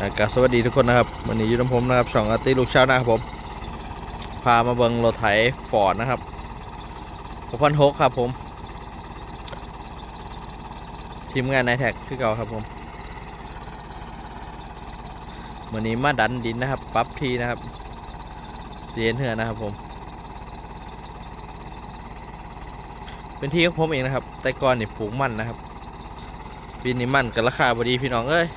อากาบสวัสดีทุกคนนะครับวันนี้อยู่กับผมนะครับช่องอาร์ติลูกชาวนะครับผม พามาเบิงรถไถฟอร์ดนะครับ6,600ครับผม ทีมงานนายแท็กคือเก่าครับผมวันนี้มาดันดินนะครับปรับทีนะครับ เสียนเหือนะครับผม เป็นที่ของผมเองนะครับ แต่ก่อนนี่ปลูกมันนะครับปีนี้มันกับราคาบดีพี่น้องเอ้ย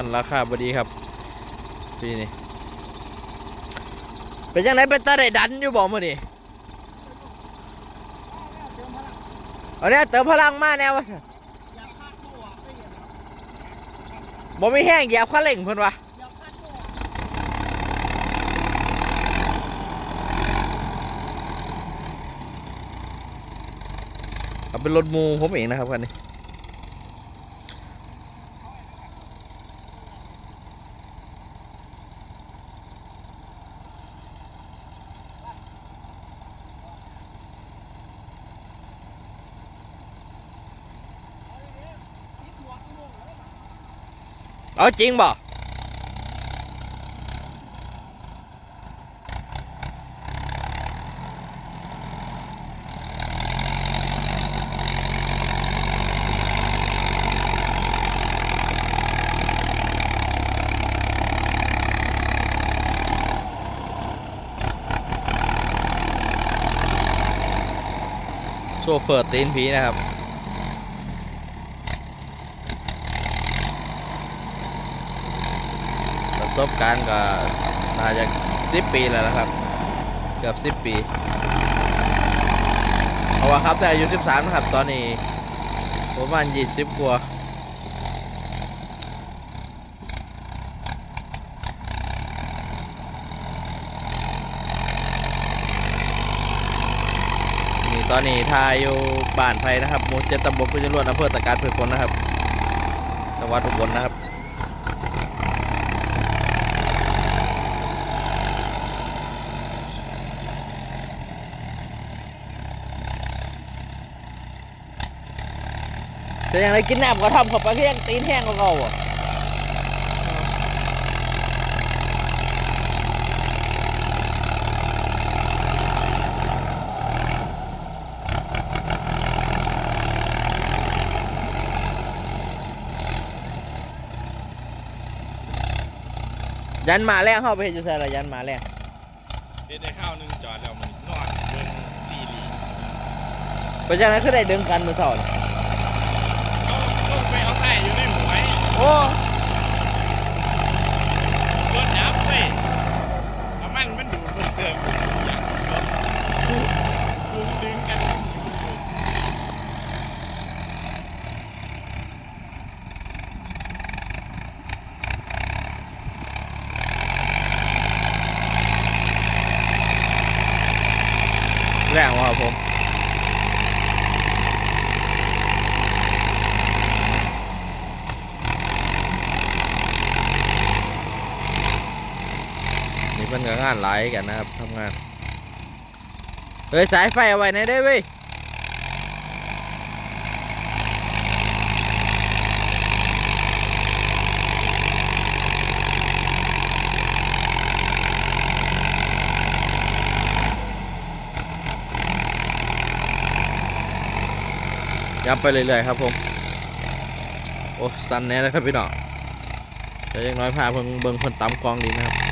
มันราคาบดีครับปีนี้เป็นยังไงเป็นตาได้ดันอยู่บอกมาดิอาเนี่ยเติมพลังมาแนววะบ่มีแห้งเหยียบข้าเร่งเพิ่นวะเอาเป็นรถมูผมเองนะครับคันนี้ เอาจริงบ่โซเฟอร์ตีนผีนะครับ ประ สบการณ์ก็น่าจะสิบปีแล้วนะครับ เกือบสิบปี เพราะว่าครับแต่อายุสิบสามนะครับ ตอนนี้ประมาณยี่สิบกว่านี่ตอนนี้ทายอยู่บ้านไทยนะครับหมู่เจ็ดตำบลพุทธรวดอำเภอตะการเพื่อคนนะครับ จังหวัดอุบลนะครับ จะยังไงกินน้ำก็ทำเข้าไปเพียงตีนแห้งก็เก่าอะยันหมาแรงเข้าไปเห็นอยู่ใส่ละยันหมาแรงเด็ดได้ข้าวหนึงจอดแล้วมันนอนเบิ่งซีรีส์เป็นยังไงคือได้ดึงกันมือสอน ลงไปเอาไข่อยู่ในห มวย โอ้ รถน้ำเว้ยเอามันมันดูดมันเติมอยากรถคุมดึงกัน แรงว่ะครับผม นี่เพิ่นก็งานหลายกันนะครับทำงาน เฮ้ย สายไฟเอาไว้ในได้เว้ยย้ำไปเรื่อยๆครับผม โอ้ สันแน่นะครับพี่น้องจะยังน้อยพาเพิ่งเบิ่งเพิ่นตำกองดีนะครับ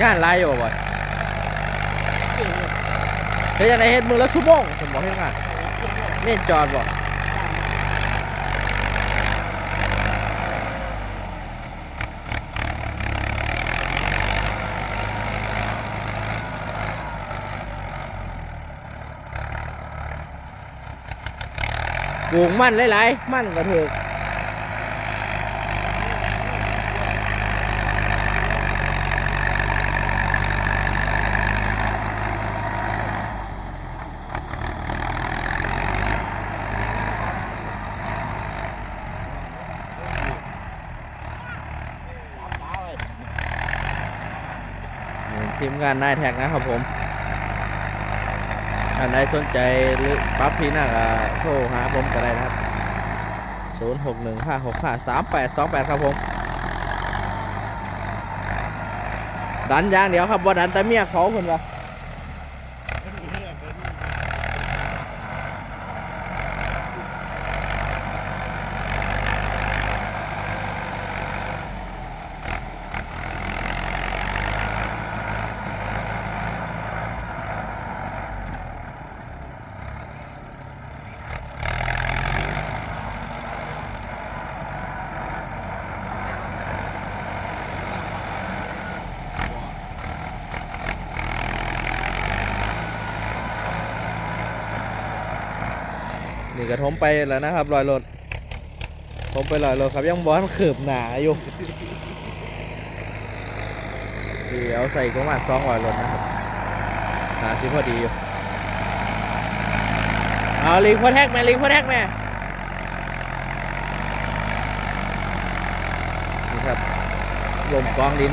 งานไรอยู่บ่อยเฮ็ดยังไงเฮ็ดมือแล้วชั่โมงผมบอกให้งานเน่นจอดบ่ปลูกมั่นหลายๆ มั่นก็ถือ ทีมงานนายแท็กนะครับผมถ้านายสนใจหรือปั๊บพี่หน้าก็โทรหาผมก็ได้นะครับ 0 6 1 5 6 5 3 8 2 8 ครับผม ดันอย่างเดียวครับบ่ดันแต่เมียเขาคนละ กระทมไปแล้วนะครับรอยรถผมไปรอยรถครับยังบอลขืบหนาอยู่เดี๋ยวใส่กระมาณสองรอยรถนะครับหาสิพอดีอยู่เอาลิงพอแท็กแม่ลิงพอแท็กแม่นี่ครับลมกองดิน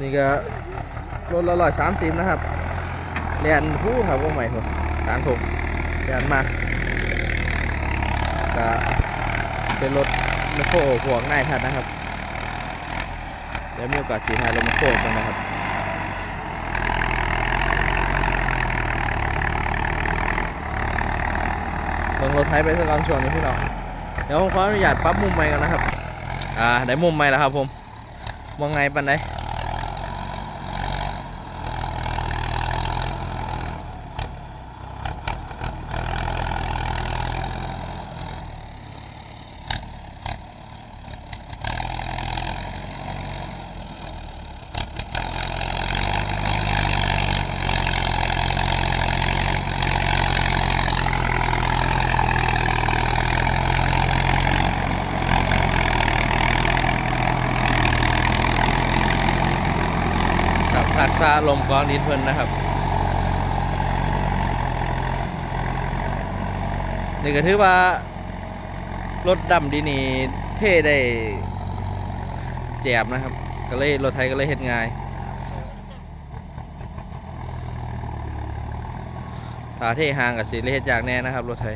นี่ก็รถละร้อยสามสิบนะครับ เรียนผู้ครับว่าใหม่ผมสามถูกเรียนมาก็เป็นรถมโครพวงง่ายทัดนะครับ เดี๋ยวมีโอกาสขี่ทายรถมโครกันนะครับเบิ่งรถไทยไปสักก่อนช่วงนี้พี่น้องเดี๋ยวผมขออนุญาตปรับมุมใหม่กันนะครับ อ่า ได้มุมใหม่แล้วครับผม มองไงปันได ครับทักษะลมกองดินเพิ่นนะครับ นี่ก็ถือว่ารถดำดีนี่เท่ได้แจบนะครับ ก็เลยรถไทยก็เลยเฮ็ดง่ายถ้าเท่ห่างกับสิเลเฮ็ดยากแน่นะครับรถไทย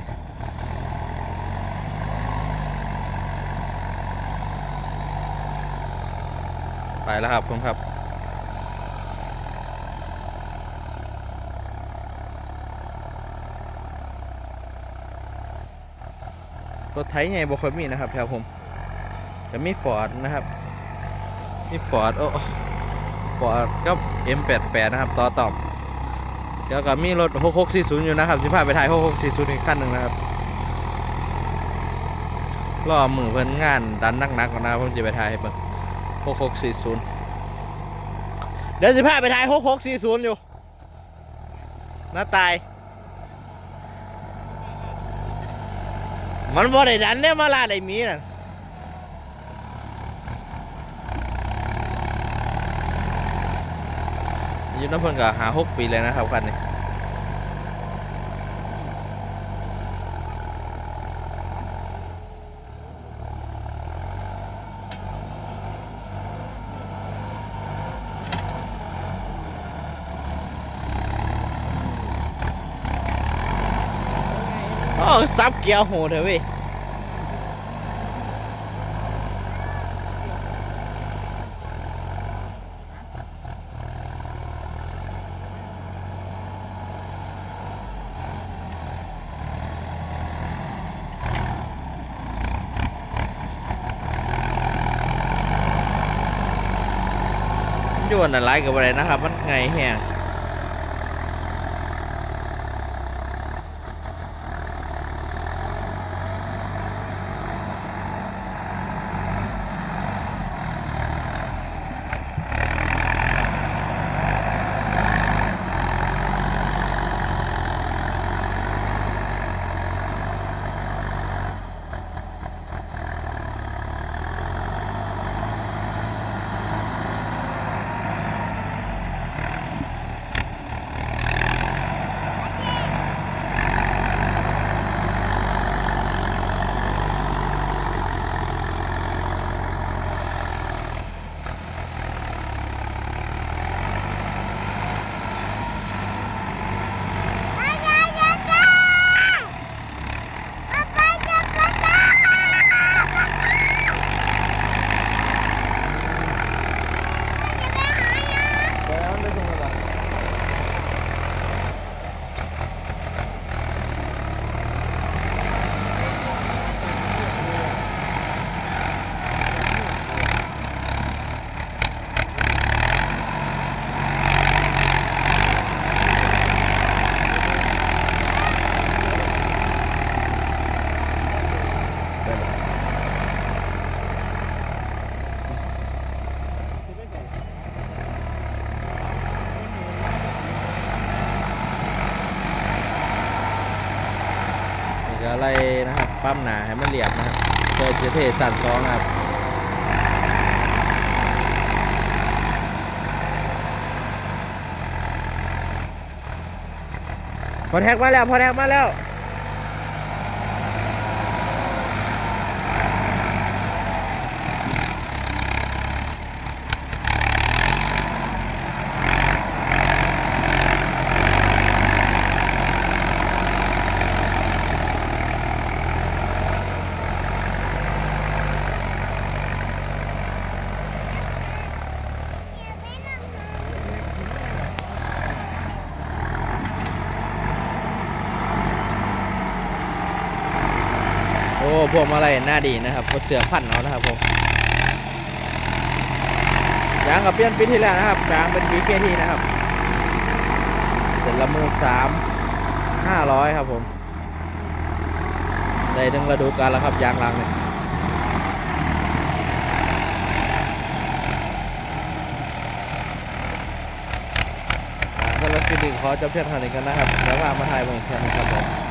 ไปแล้วครับผมครับ รถไถใหญ่บ่ค่อยมีนะครับแถวผมจะมีฟอร์ดนะครับ มีฟอร์ดโอ้ฟอร์ดก็ M88 นะครับ ต่อต่อบเดี๋ยวก็มีรถ 6640 อยู่นะครับ สิพาไปถ่าย 6640 อีกคันหนึ่งนะครับรอมือเพิ่นงานดันนักๆก่อนนะครับผมจะไปถ่ายให้เบิ่ง6640 เดี๋ยวสิพาไปถ่าย 6640 อยู่น้าตาย มันบ่ได้ดันเนี่ยมาลาได้มีน่ะอยุน้ำเพิ่นก็หาหกปีเลยนะครับคันนี้โอ้ ซับเกียร์โหดเถอะเว้ยมันอยู่นนั้นไรกับอะไรนะครับ มันไงแห้ง ปั้มหนาให้มันเรียบนะครับเพื่อจะเทสั่นซองครับพอแท็กมาแล้วพอแท็กมาแล้ว วกมาลัยหน้าดีนะครับก็เสือพันเอานะครับผมยางกับเปลี่ยนปีที่แล้วนะครับยางเป็น BKT นะครับเสร็จละมือสามห้าร้อยครับผมได้ดึงระดูกาลแล้วครับยางลังเนี่ยอ่าก็แล้วคือดึงขอจบเพียงเท่านี้กันนะครับแล้วพามาถ่ายเมืองเทียนนะครับผม